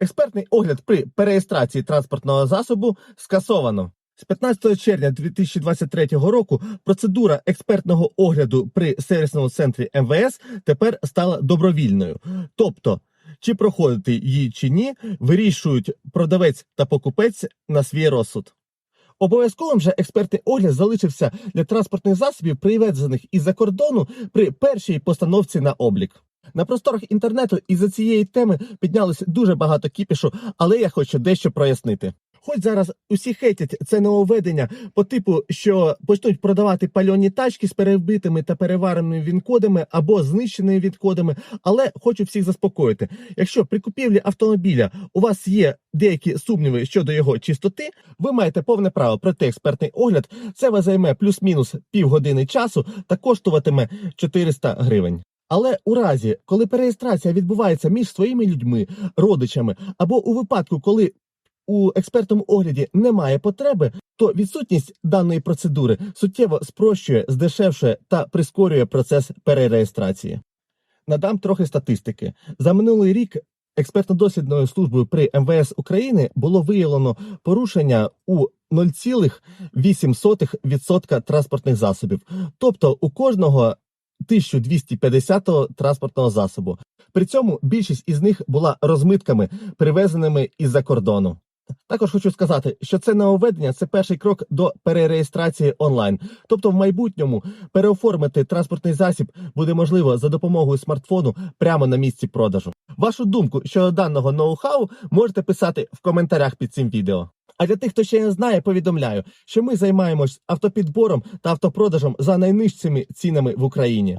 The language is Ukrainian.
Експертний огляд при переєстрації транспортного засобу скасовано. З 15 червня 2023 року процедура експертного огляду при сервісному центрі МВС тепер стала добровільною. Тобто, чи проходити її чи ні, вирішують продавець та покупець на свій розсуд. Обов'язковим же експертний огляд залишився для транспортних засобів, привезених із-за кордону при першій постановці на облік. На просторах інтернету із-за цієї теми піднялося дуже багато кіпішу, але я хочу дещо прояснити. Хоч зараз усі хейтять це нововведення по типу, що почнуть продавати пальоні тачки з перебитими та перевареними він-кодами або знищеними він-кодами, але хочу всіх заспокоїти. Якщо при купівлі автомобіля у вас є деякі сумніви щодо його чистоти, ви маєте повне право пройти експертний огляд. Це вас займе плюс-мінус півгодини часу та коштуватиме 400 гривень. Але у разі, коли переєстрація відбувається між своїми людьми, родичами, або у випадку, коли у експертному огляді немає потреби, то відсутність даної процедури суттєво спрощує, здешевшує та прискорює процес перереєстрації. Надам трохи статистики. За минулий рік експертно-дослідною службою при МВС України було виявлено порушення у 0,8% транспортних засобів, тобто у кожного 1250 транспортного засобу. При цьому більшість із них була розмитками, привезеними із-за кордону. Також хочу сказати, що це нововведення – це перший крок до перереєстрації онлайн. Тобто, в майбутньому переоформити транспортний засіб буде можливо за допомогою смартфону прямо на місці продажу. Вашу думку щодо даного ноу-хау можете писати в коментарях під цим відео. А для тих, хто ще не знає, повідомляю, що ми займаємось автопідбором та автопродажем за найнижчими цінами в Україні.